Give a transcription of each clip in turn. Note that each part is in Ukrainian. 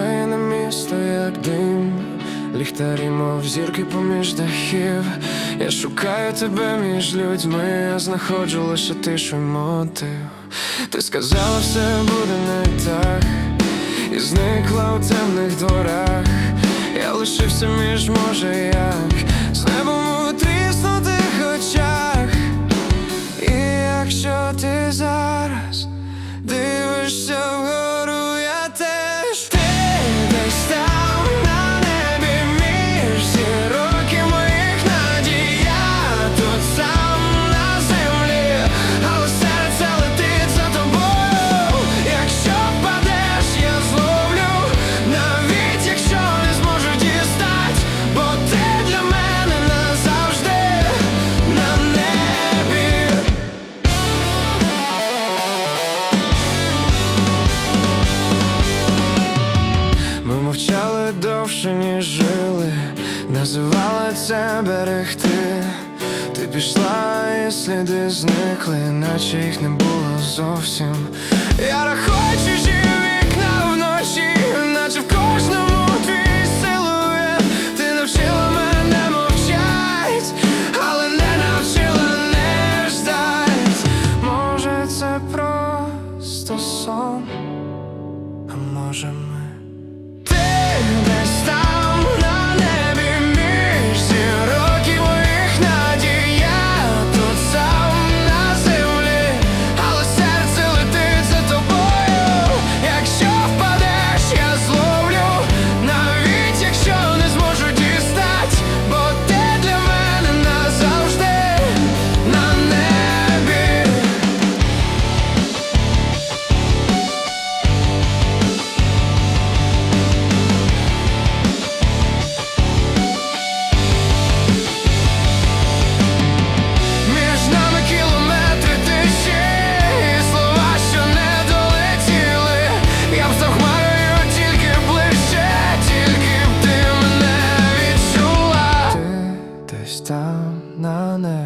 Тане місто, як дим, ліхтарі, мов зірки поміж дахів. Я шукаю тебе між людьми, я знаходжу лише тишу й мотив. Ти сказала, все буде не так, і зникла у темних дворах. Я лишився між може як. Жили, називали це берегти. Ти пішла, і сліди зникли, наче їх не було зовсім. Я рахую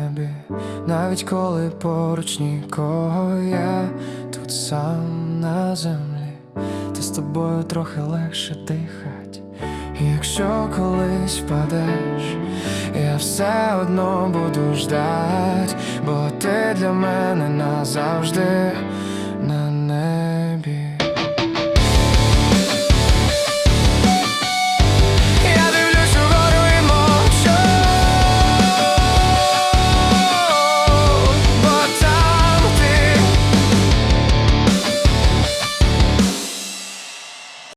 небі Навіть коли поруч нікого я Тут сам на землі. Та з тобою трохи легше дихать. І Якщо колись впадеш, я все одно буду ждать, бо ти для мене назавжди на